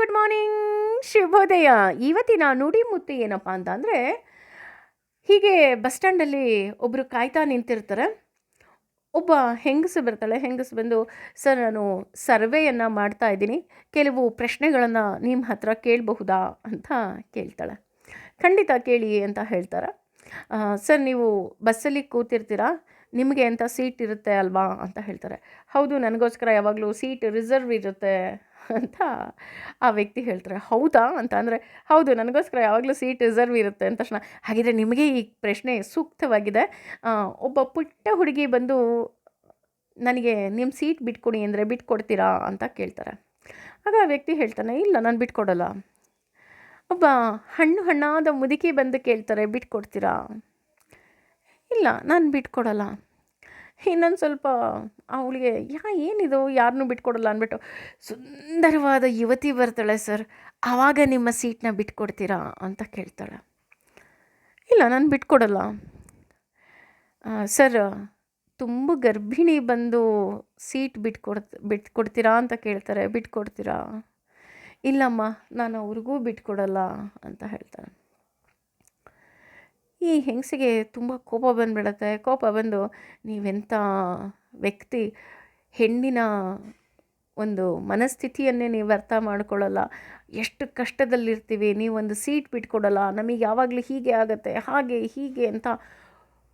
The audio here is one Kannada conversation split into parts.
ಗುಡ್ ಮಾರ್ನಿಂಗ್, ಶುಭೋದಯ. ಇವತ್ತಿನ ನುಡಿಮುತ್ತು ಏನಪ್ಪ ಅಂತ ಅಂದರೆ, ಹೀಗೆ ಬಸ್ ಸ್ಟ್ಯಾಂಡಲ್ಲಿ ಒಬ್ಬರು ಕಾಯ್ತಾ ನಿಂತಿರ್ತಾರೆ. ಒಬ್ಬ ಹೆಂಗಸು ಬರ್ತಾಳೆ, ಹೆಂಗಸು ಬಂದು, ಸರ್, ನಾನು ಸರ್ವೆಯನ್ನು ಮಾಡ್ತಾ ಇದ್ದೀನಿ. ಕೆಲವು ಪ್ರಶ್ನೆಗಳನ್ನು ನಿಮ್ಮ ಹತ್ರ ಕೇಳಬಹುದಾ? ಅಂತ ಕೇಳ್ತಾಳೆ. ಖಂಡಿತ ಕೇಳಿ ಅಂತ ಹೇಳ್ತಾರೆ. ಸರ್, ನೀವು ಬಸ್ಸಲ್ಲಿ ಕೂತಿರ್ತೀರಾ? ನಿಮಗೆ ಅಂತ ಸೀಟ್ ಇರುತ್ತೆ ಅಲ್ವಾ ಅಂತ ಹೇಳ್ತಾರೆ. ಹೌದು, ನನಗೋಸ್ಕರ ಯಾವಾಗಲೂ ಸೀಟ್ ರಿಸರ್ವ್ ಇರುತ್ತೆ ಅಂತ ಆ ವ್ಯಕ್ತಿ ಹೇಳ್ತಾರೆ. ಹೌದಾ ಅಂತ ಅಂದರೆ, ಹೌದು, ನನಗೋಸ್ಕರ ಯಾವಾಗಲೂ ಸೀಟ್ ರಿಸರ್ವ್ ಇರುತ್ತೆ ಅಂತ ತಕ್ಷಣ. ಹಾಗಿದ್ರೆ ನಿಮಗೆ ಈ ಪ್ರಶ್ನೆ ಸೂಕ್ತವಾಗಿದೆ. ಒಬ್ಬ ಪುಟ್ಟ ಹುಡುಗಿ ಬಂದು ನನಗೆ ನಿಮ್ಮ ಸೀಟ್ ಬಿಟ್ಕೊಡಿ ಅಂದರೆ ಬಿಟ್ಕೊಡ್ತೀರಾ ಅಂತ ಕೇಳ್ತಾರೆ. ಆಗ ಆ ವ್ಯಕ್ತಿ ಹೇಳ್ತಾನೆ, ಇಲ್ಲ, ನಾನು ಬಿಟ್ಕೊಡಲ್ಲ. ಒಬ್ಬ ಹಣ್ಣು ಹಣ್ಣಾದ ಮುದುಕಿ ಬಂದು ಕೇಳ್ತಾರೆ, ಬಿಟ್ಕೊಡ್ತೀರಾ? ಇಲ್ಲ, ನಾನು ಬಿಟ್ಕೊಡಲ್ಲ. ಇನ್ನೊಂದು ಸ್ವಲ್ಪ ಅವಳಿಗೆ, ಯಾ ಏನಿದು ಯಾರನ್ನೂ ಬಿಟ್ಕೊಡಲ್ಲ ಅಂದ್ಬಿಟ್ಟು, ಸುಂದರವಾದ ಯುವತಿ ಬರ್ತಾಳೆ ಸರ್ ಆವಾಗ ನಿಮ್ಮ ಸೀಟ್ನ ಬಿಟ್ಕೊಡ್ತೀರಾ ಅಂತ ಕೇಳ್ತಾಳೆ. ಇಲ್ಲ, ನಾನು ಬಿಟ್ಕೊಡಲ್ಲ. ಸರ್, ತುಂಬ ಗರ್ಭಿಣಿ ಬಂದು ಸೀಟ್ ಬಿಟ್ಕೊಡ್, ಬಿಟ್ಕೊಡ್ತೀರಾ ಅಂತ ಕೇಳ್ತಾರೆ, ಬಿಟ್ಕೊಡ್ತೀರಾ? ಇಲ್ಲಮ್ಮ, ನಾನು ಅವ್ರಿಗೂ ಬಿಟ್ಕೊಡಲ್ಲ ಅಂತ ಹೇಳ್ತಾನೆ ಈ ಹೆಂಗಸಿಗೆ ತುಂಬ ಕೋಪ ಬಂದ್ಬಿಡತ್ತೆ. ಕೋಪ ಬಂದು ನೀವೆಂಥ ವ್ಯಕ್ತಿ, ಹೆಣ್ಣಿನ ಒಂದು ಮನಸ್ಥಿತಿಯನ್ನೇ ನೀವು ಅರ್ಥ ಮಾಡ್ಕೊಳ್ಳಲ್ಲ. ಎಷ್ಟು ಕಷ್ಟದಲ್ಲಿರ್ತೀವಿ, ನೀವೊಂದು ಸೀಟ್ ಬಿಟ್ಕೊಡಲ್ಲ. ನಮಗೆ ಯಾವಾಗಲೂ ಹೀಗೆ ಆಗುತ್ತೆ, ಹಾಗೆ, ಹೀಗೆ ಅಂತ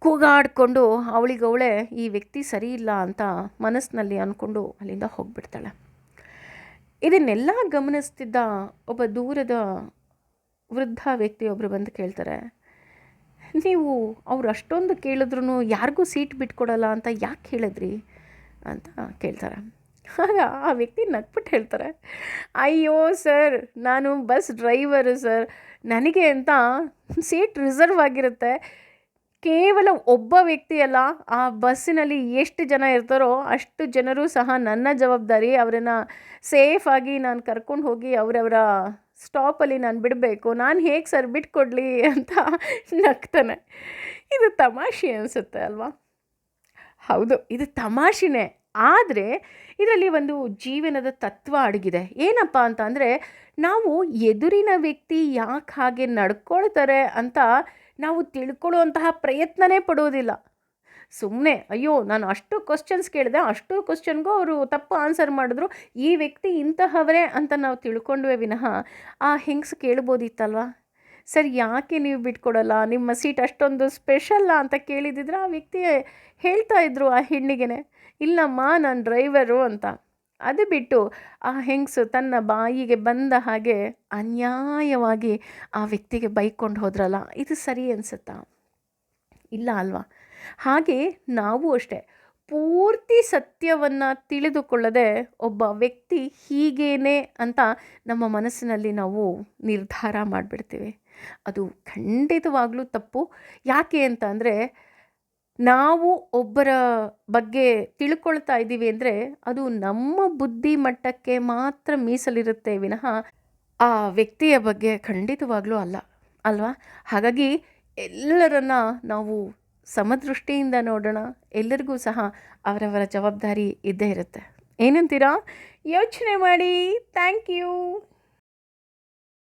ಕೂಗಾಡಿಕೊಂಡು ಅವಳಿಗವಳೆ ಈ ವ್ಯಕ್ತಿ ಸರಿ ಇಲ್ಲ ಅಂತ ಮನಸ್ಸಿನಲ್ಲಿ ಅಂದ್ಕೊಂಡು ಅಲ್ಲಿಂದ ಹೋಗ್ಬಿಡ್ತಾಳೆ. ಇದನ್ನೆಲ್ಲ ಗಮನಿಸ್ತಿದ್ದ ಒಬ್ಬ ದೂರದ ವೃದ್ಧ ವ್ಯಕ್ತಿಯೊಬ್ಬರು ಬಂದು ಕೇಳ್ತಾರೆ ನೀವು ಅವ್ರು ಅಷ್ಟೊಂದು ಕೇಳಿದ್ರು ಯಾರಿಗೂ ಸೀಟ್ ಬಿಟ್ಕೊಡಲ್ಲ ಅಂತ ಯಾಕೆ ಹೇಳಿದ್ರಿ? ಅಂತ ಕೇಳ್ತಾರೆ. ಆಗ ಆ ವ್ಯಕ್ತಿ ನಗ್ಬಿಟ್ಟು ಹೇಳ್ತಾರೆ, ಅಯ್ಯೋ ಸರ್, ನಾನು ಬಸ್ ಡ್ರೈವರು ಸರ್. ನನಗೆ ಅಂತ ಸೀಟ್ ರಿಸರ್ವ್ ಆಗಿರುತ್ತೆ. ಕೇವಲ ಒಬ್ಬ ವ್ಯಕ್ತಿ ಅಲ್ಲ ಆ ಬಸ್ಸಿನಲ್ಲಿ ಎಷ್ಟು ಜನ ಇರ್ತಾರೋ ಅಷ್ಟು ಜನರು ಸಹ ನನ್ನ ಜವಾಬ್ದಾರಿ, ಅವರನ್ನು ಸೇಫಾಗಿ ನಾನು ಕರ್ಕೊಂಡು ಹೋಗಿ ಅವರವರ ಸ್ಟಾಪಲ್ಲಿ ನಾನು ಬಿಡಬೇಕು. ನಾನು ಹೇಗೆ ಸರ್ ಬಿಟ್ಕೊಡ್ಲಿ ಅಂತ ನಗ್ತಾನೆ. ಇದು ತಮಾಷೆ ಅನಿಸುತ್ತೆ ಅಲ್ವಾ? ಹೌದು, ಇದು ತಮಾಷೆನೇ. ಆದರೆ, ಇದರಲ್ಲಿ ಒಂದು ಜೀವನದ ತತ್ವ ಅಡಗಿದೆ. ಏನಪ್ಪ ಅಂತ ಅಂದರೆ, ನಾವು ಎದುರಿನ ವ್ಯಕ್ತಿ ಯಾಕೆ ಹಾಗೆ ನಡ್ಕೊಳ್ತಾರೆ ಅಂತ ನಾವು ತಿಳ್ಕೊಳ್ಳುವಂತಹ ಪ್ರಯತ್ನನೇ ಪಡೋದಿಲ್ಲ ಸುಮ್ಮನೆ ಅಯ್ಯೋ, ನಾನು ಅಷ್ಟು ಕ್ವಶನ್ಸ್ ಕೇಳಿದೆ, ಅಷ್ಟು ಕ್ವಶನ್ಗೂ ಅವರು ತಪ್ಪು ಆನ್ಸರ್ ಮಾಡಿದ್ರು, ಈ ವ್ಯಕ್ತಿ ಇಂತಹವರೇ ಅಂತ ನಾವು ತಿಳ್ಕೊಂಡ್ವೇ ವಿನಃ ಆ ಹೆಂಗ್ಸ್ ಕೇಳ್ಬೋದಿತ್ತಲ್ವಾ? ಸರ್, ಯಾಕೆ ನೀವು ಬಿಟ್ಕೊಡಲ್ಲ? ನಿಮ್ಮ ಸೀಟ್ ಅಷ್ಟೊಂದು ಸ್ಪೆಷಲ್ಲ ಅಂತ ಕೇಳಿದಿದ್ರೆ ಆ ವ್ಯಕ್ತಿ ಹೇಳ್ತಾ ಇದ್ರು ಆ ಹೆಣ್ಣಿಗೆ ಇಲ್ಲಮ್ಮ, ನಾನು ಡ್ರೈವರು ಅಂತ. ಅದು ಬಿಟ್ಟು ಆ ಹೆಂಗಸು ತನ್ನ ಬಾಯಿಗೆ ಬಂದ ಹಾಗೆ ಅನ್ಯಾಯವಾಗಿ ಆ ವ್ಯಕ್ತಿಗೆ ಬೈಕೊಂಡು ಹೋದ್ರಲ್ಲ, ಇದು ಸರಿ ಅನಿಸುತ್ತಾ? ಇಲ್ಲ ಅಲ್ವಾ? ಹಾಗೆ ನಾವು ಅಷ್ಟೇ, ಪೂರ್ತಿ ಸತ್ಯವನ್ನು ತಿಳಿದುಕೊಳ್ಳದೆ ಒಬ್ಬ ವ್ಯಕ್ತಿ ಹೀಗೇನೆ ಅಂತ ನಮ್ಮ ಮನಸ್ಸಿನಲ್ಲಿ ನಾವು ನಿರ್ಧಾರ ಮಾಡಿಬಿಡ್ತೀವಿ. ಅದು ಖಂಡಿತವಾಗ್ಲೂ ತಪ್ಪು. ಯಾಕೆ ಅಂತ ಅಂದರೆ ನಾವು ಒಬ್ಬರ ಬಗ್ಗೆ ತಿಳ್ಕೊಳ್ತಾ ಇದ್ದೀವಿ ಅಂದರೆ ಅದು ನಮ್ಮ ಬುದ್ಧಿ ಮಟ್ಟಕ್ಕೆ ಮಾತ್ರ ಮೀಸಲಿರುತ್ತೆ ವಿನಃ ಆ ವ್ಯಕ್ತಿಯ ಬಗ್ಗೆ ಖಂಡಿತವಾಗ್ಲೂ ಅಲ್ಲ, ಅಲ್ವಾ? ಹಾಗಾಗಿ ಎಲ್ಲರನ್ನ ನಾವು ಸಮದೃಷ್ಟಿಯಿಂದ ನೋಡೋಣ, ಎಲ್ಲರಿಗೂ ಸಹ ಅವರವರ ಜವಾಬ್ದಾರಿ ಇದ್ದೇ ಇರುತ್ತೆ. ಏನಂತೀರಾ? ಯೋಚನೆ ಮಾಡಿ. Thank you.